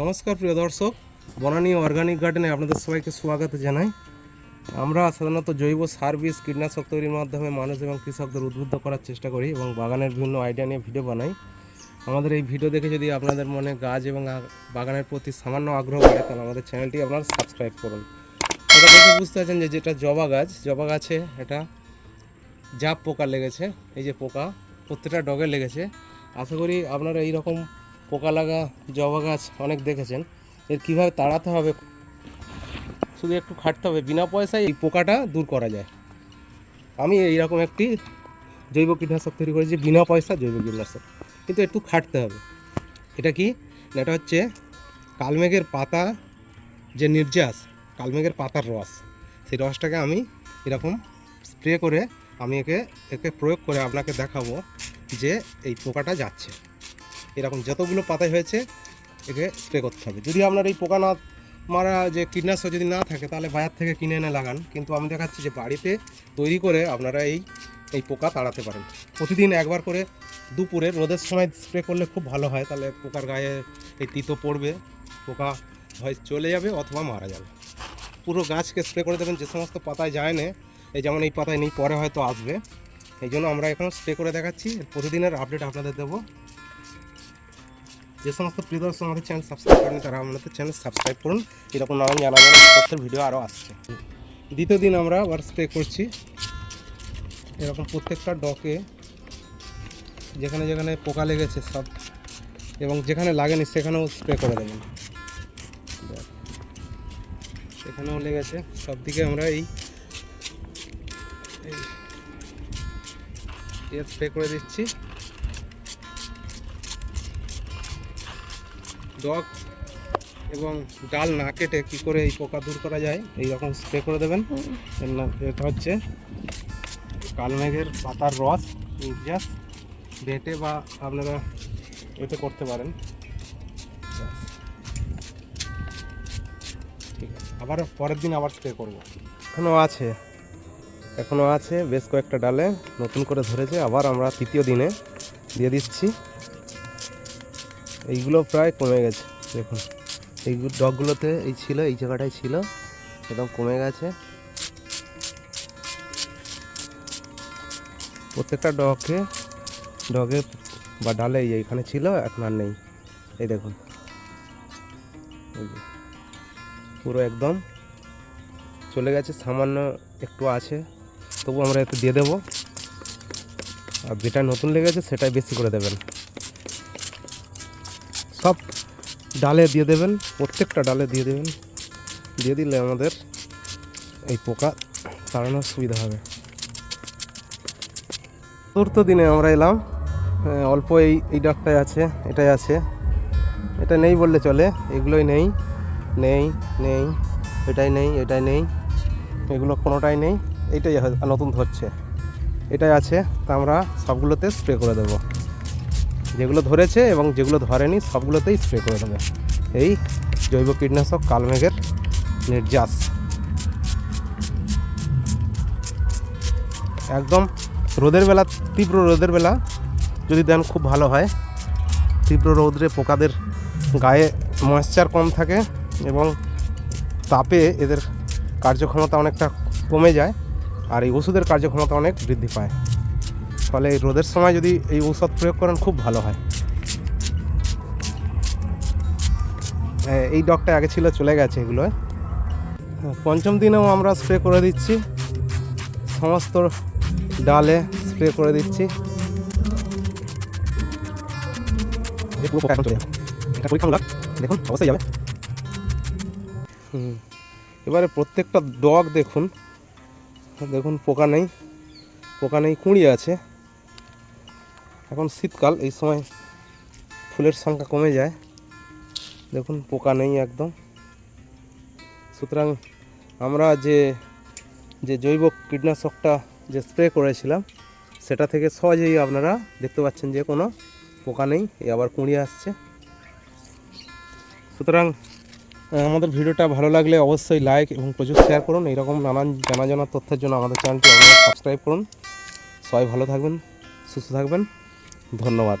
নমস্কার, প্রিয় দর্শক। বনানী অর্গানিক গার্ডেনে আপনাদের সবাইকে স্বাগত জানাই। আমরা সাধারণত জৈব সার বীজ, কীটনাশক তৈরির মাধ্যমে মানুষ এবং কৃষকদের উদ্বুদ্ধ করার চেষ্টা করি এবং বাগানের বিভিন্ন আইডিয়া নিয়ে ভিডিও বানাই। আমাদের এই ভিডিও দেখে যদি আপনাদের মনে গাছ এবং বাগানের প্রতি সামান্য আগ্রহ বাড়ে, তাহলে আমাদের চ্যানেলটি আপনারা সাবস্ক্রাইব করুন। এটা দেখে বুঝতে পারছেন যে যেটা জবা গাছ, জবা গাছে এটা জাপ পোকা লেগেছে, এই যে পোকা, প্রত্যেকটা ডগে লেগেছে। আশা করি আপনারা এই রকম পোকা লাগা জবা গাছ অনেক দেখেছেন। এর কীভাবে তাড়াতে হবে? শুধু একটু খাটতে হবে, বিনা পয়সায় এই পোকাটা দূর করা যায়। আমি এইরকম একটি জৈব কীটনাশক তৈরি করেছি, বিনা পয়সা জৈব কীটনাশক। কিন্তু একটু খাটতে হবে। এটা কি? এটা হচ্ছে কালমেঘের পাতা যে নির্যাস, কালমেঘের পাতার রস। সেই রসটাকে আমি এরকম স্প্রে করে আমি একে একে প্রয়োগ করে আপনাকে দেখাবো যে এই পোকাটা যাচ্ছে। এরকম যতগুলো পাতায় হয়েছে, একে স্প্রে করতে হবে। যদি আপনার এই পোকা না মারা যে কীটনাশক যদি না থাকে, তাহলে বাজার থেকে কিনে এনে লাগান। কিন্তু আমি দেখাচ্ছি যে বাড়িতে তৈরি করে আপনারা এই এই পোকা তাড়াতে পারেন। প্রতিদিন একবার করে দুপুরে রোদের সময় স্প্রে করলে খুব ভালো হয়। তাহলে পোকার গায়ে এই তিতো পড়বে, পোকা হয় চলে যাবে অথবা মারা যাবে। পুরো গাছকে স্প্রে করে দেবেন, যে সমস্ত পাতায় যায় না, এই যেমন এই পাতায় নেই, পরে হয়তো আসবে। এই জন্য আমরা এখন স্প্রে করে দেখাচ্ছি। প্রতিদিনের আপডেট আপনাদের দেবো। যে সমস্ত প্রিয় দর্শক আমাদের চ্যানেল সাবস্ক্রাইব করেন তারা আমাদের চ্যানেল সাবস্ক্রাইব করুন। এরকম নানান জানা জানা তথ্যের ভিডিও আরও আসছে। দ্বিতীয় দিন আমরা আবার স্প্রে করছি। এরকম প্রত্যেকটা ডকে যেখানে যেখানে পোকা লেগেছে সব, এবং যেখানে লাগেনি সেখানেও স্প্রে করে দেবেন। সেখানেও লেগেছে। সব দিকে আমরা এই স্প্রে করে দিচ্ছি। ডগ এবং ডাল না কেটে কী করে এই পোকা দূর করা যায় এই রকম স্প্রে করে দেবেন। এটা হচ্ছে কালমেঘের পাতার রস জাস্ট বেটে বা আপনারা এতে করতে পারেন। ঠিক আছে আবার পরের দিন আবার স্প্রে করব। এখনও আছে এখনও আছে বেশ কয়েকটা ডালে নতুন করে ধরেছে আবার আমরা তৃতীয় দিনে দিয়ে দিচ্ছি। এইগুলো প্রায় কমে গেছে, দেখুন। এই ডগগুলোতে এই ছিল, এই জায়গাটায় ছিল, একদম কমে গেছে। প্রত্যেকটা ডগে ডগে বা ডালে এইখানে ছিল, এখন আর নেই। এই দেখুন। পুরো একদম চলে গেছে, সামান্য একটু আছে, তবু আমরা একটু দিয়ে দেবো। আর যেটা নতুন লেগেছে, সেটাই বেশি করে দেবেন। সব ডালে দিয়ে দেবেন, প্রত্যেকটা ডালে দিয়ে দেবেন। দিয়ে দিলে আমাদের এই পোকা তাড়ানোর সুবিধা হবে। চতুর্থ দিনে আমরা এলাম। অল্প এই এই ডাকটাই আছে, এটাই আছে। এটা নেই বললে চলে, এগুলোই নেই। নেই নেই, এটাই নেই এটাই নেই, এগুলো কোনোটাই নেই। এটাই নতুন ধরছে। এটাই আছে, তা আমরা সবগুলোতে স্প্রে করে দেবো। যেগুলো ধরেছে এবং যেগুলো ধরেনি, সবগুলোতেই স্প্রে করে দেবে। এই জৈব কীটনাশক কালমেঘের নির্যাস। একদম রোদের বেলা, তীব্র রোদের বেলা যদি দেন খুব ভালো হয়। তীব্র রোদরে পোকাদের গায়ে ময়েশ্চার কম থাকে এবং তাপে এদের কার্যক্ষমতা অনেকটা কমে যায়, আর এই ওষুধের কার্যক্ষমতা অনেক বৃদ্ধি পায়। ফলে এই রোদের সময় যদি এই ঔষধ প্রয়োগ করেন খুব ভালো হয়। এই ডগটা আগে ছিল চলে গেছে এগুলো। পঞ্চম দিনেও আমরা স্প্রে করে দিচ্ছি। সমস্ত ডালে স্প্রে করে দিচ্ছি। দেখুন অবশ্যই যাবে। হুম। এবারে প্রত্যেকটা ডগ দেখুন। দেখুন পোকা নেই। পোকা নেই কুঁড়ি আছে। এখন শীতকাল, এই সময় ফুলের সংখ্যা কমে যায়। দেখুন, পোকা নেই একদম। সুতরাং আমরা যে যে জৈব কীটনাশকটা যে স্প্রে করেছিলাম, সেটা থেকে সহজেই আপনারা দেখতে পাচ্ছেন যে কোনো পোকা নেই আবার কুঁড়িয়ে আসছে। সুতরাং আমাদের ভিডিওটা ভালো লাগলে অবশ্যই লাইক এবং প্রচুর শেয়ার করুন। এইরকম নানান জানা জানা তথ্যের জন্য আমাদের চ্যানেলটি আপনারা সাবস্ক্রাইব করুন। সবাই ভালো থাকবেন, সুস্থ থাকবেন। ধন্যবাদ।